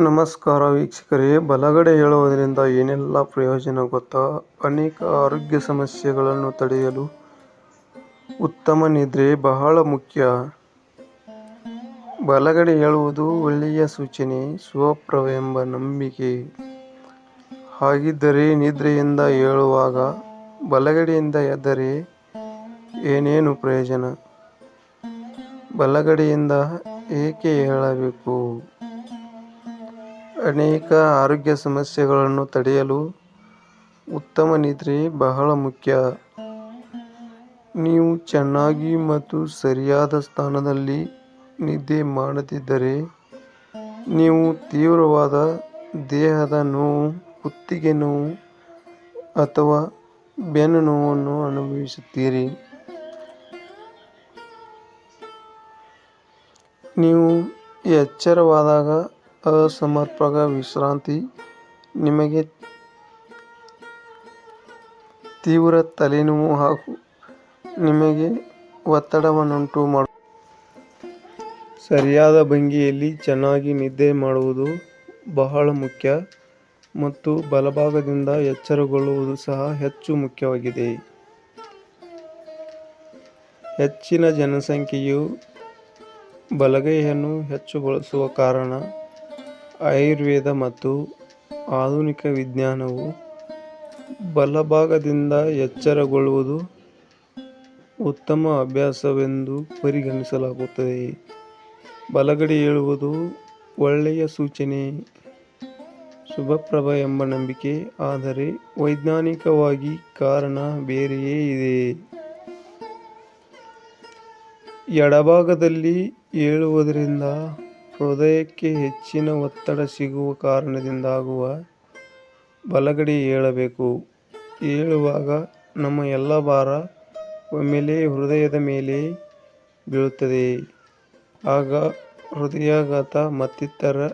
ನಮಸ್ಕಾರ ವೀಕ್ಷಕರೇ. ಬಲಗಡೆ ಹೇಳುವುದರಿಂದ ಏನೆಲ್ಲ ಪ್ರಯೋಜನ ಗೊತ್ತಾ? ಅನೇಕ ಆರೋಗ್ಯ ಸಮಸ್ಯೆಗಳನ್ನು ತಡೆಯಲು ಉತ್ತಮ ನಿದ್ರೆ ಬಹಳ ಮುಖ್ಯ. ಬಲಗಡೆ ಹೇಳುವುದು ಒಳ್ಳೆಯ ಸೂಚನೆ ಸ್ವಪ್ರವೆಂಬ ನಂಬಿಕೆ. ಹಾಗಿದ್ದರೆ ನಿದ್ರೆಯಿಂದ ಹೇಳುವಾಗ ಬಲಗಡೆಯಿಂದ ಎದ್ದರೆ ಏನೇನು ಪ್ರಯೋಜನ? ಬಲಗಡೆಯಿಂದ ಏಕೆ ಏಳಬೇಕು ಅನೇಕ ಆರೋಗ್ಯ ಸಮಸ್ಯೆಗಳನ್ನು ತಡೆಯಲು ಉತ್ತಮ ನಿದ್ರೆ ಬಹಳ ಮುಖ್ಯ. ನೀವು ಚೆನ್ನಾಗಿ ಮತ್ತು ಸರಿಯಾದ ಸ್ಥಾನದಲ್ಲಿ ನಿದ್ದೆ ಮಾಡದಿದ್ದರೆ ನೀವು ತೀವ್ರವಾದ ದೇಹದ ನೋವು, ಕುತ್ತಿಗೆ ನೋವು ಅಥವಾ ಬೆನ್ನು ನೋವನ್ನು ಅನುಭವಿಸುತ್ತೀರಿ. ನೀವು ಎಚ್ಚರವಾದಾಗ ಅಸಮರ್ಪಕ ವಿಶ್ರಾಂತಿ. ನಿಮಗೆ ತೀವ್ರ ತಲೆನೋವು ಹಾಗೂ ನಿಮಗೆ ಒತ್ತಡವನ್ನುಂಟು ಮಾಡುತ್ತದೆ ಸರಿಯಾದ ಭಂಗಿಯಲ್ಲಿ ಚೆನ್ನಾಗಿ ನಿದ್ದೆ ಮಾಡುವುದು ಬಹಳ ಮುಖ್ಯ ಮತ್ತು ಬಲಭಾಗದಿಂದ ಎಚ್ಚರಗೊಳ್ಳುವುದು ಸಹ ಹೆಚ್ಚು ಮುಖ್ಯವಾಗಿದೆ. ಹೆಚ್ಚಿನ ಜನಸಂಖ್ಯೆಯು ಬಲಗೈಯನ್ನು ಹೆಚ್ಚು ಬಳಸುವ ಕಾರಣ ಆಯುರ್ವೇದ ಮತ್ತು ಆಧುನಿಕ ವಿಜ್ಞಾನವು ಬಲಭಾಗದಿಂದ ಎಚ್ಚರಗೊಳ್ಳುವುದು ಉತ್ತಮ ಅಭ್ಯಾಸವೆಂದು ಪರಿಗಣಿಸಲಾಗುತ್ತದೆ. ಬಲಗಡೆ ಏಳುವುದು ಒಳ್ಳೆಯ ಸೂಚನೆ, ಶುಭಪ್ರಭ ಎಂಬ ನಂಬಿಕೆ, ಆದರೆ ವೈಜ್ಞಾನಿಕವಾಗಿ ಕಾರಣ ಬೇರೆಯೇ ಇದೆ. ಎಡಭಾಗದಲ್ಲಿ ಏಳುವುದರಿಂದ ಹೃದಯಕ್ಕೆ ಹೆಚ್ಚಿನ ಒತ್ತಡ ಸಿಗುವ ಕಾರಣದಿಂದಾಗುವ ಬಲಗಡೆ ಏಳಬೇಕು. ಏಳುವಾಗ ನಮ್ಮ ಎಲ್ಲ ಭಾರ ಒಮ್ಮೆಲೆ ಹೃದಯದ ಮೇಲೆ ಬೀಳುತ್ತದೆ. ಆಗ ಹೃದಯಾಘಾತ ಮತ್ತಿತರ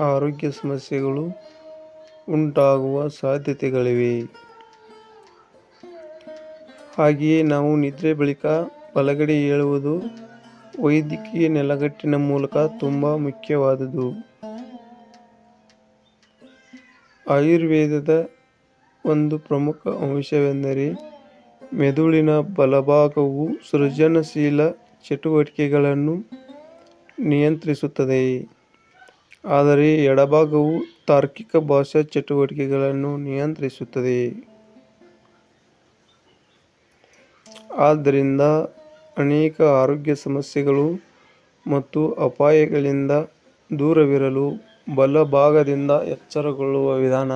ಆರೋಗ್ಯ ಸಮಸ್ಯೆಗಳು ಉಂಟಾಗುವ ಸಾಧ್ಯತೆಗಳಿವೆ. ಹಾಗೆಯೇ ನಾವು ನಿದ್ರೆ ಬಳಿಕ ಬಲಗಡೆ ಏಳುವುದು ವೈದ್ಯಕೀಯ ನೆಲೆಗಟ್ಟಿನ ಮೂಲಕ ತುಂಬ ಮುಖ್ಯವಾದುದು. ಆಯುರ್ವೇದದ ಒಂದು ಪ್ರಮುಖ ಅಂಶವೆಂದರೆ ಮೆದುಳಿನ ಬಲಭಾಗವು ಸೃಜನಶೀಲ ಚಟುವಟಿಕೆಗಳನ್ನು ನಿಯಂತ್ರಿಸುತ್ತದೆ. ಆದರೆ ಎಡಭಾಗವು ತಾರ್ಕಿಕ ಭಾಷಾ ಚಟುವಟಿಕೆಗಳನ್ನು ನಿಯಂತ್ರಿಸುತ್ತದೆ. ಆದ್ದರಿಂದ ಅನೇಕ ಆರೋಗ್ಯ ಸಮಸ್ಯೆಗಳು ಮತ್ತು ಅಪಾಯಗಳಿಂದ ದೂರವಿರಲು ಬಲಭಾಗದಿಂದ ಎಚ್ಚರಗೊಳ್ಳುವ ವಿಧಾನ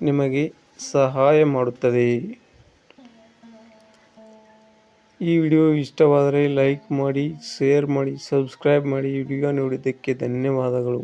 ನಿಮಗೆ ಸಹಾಯ ಮಾಡುತ್ತದೆ. ಈ ವಿಡಿಯೋ ಇಷ್ಟವಾದರೆ ಲೈಕ್ ಮಾಡಿ, ಶೇರ್ ಮಾಡಿ, ಸಬ್ಸ್ಕ್ರೈಬ್ ಮಾಡಿ. ವಿಡಿಯೋ ನೋಡಿದ್ದಕ್ಕೆ ಧನ್ಯವಾದಗಳು.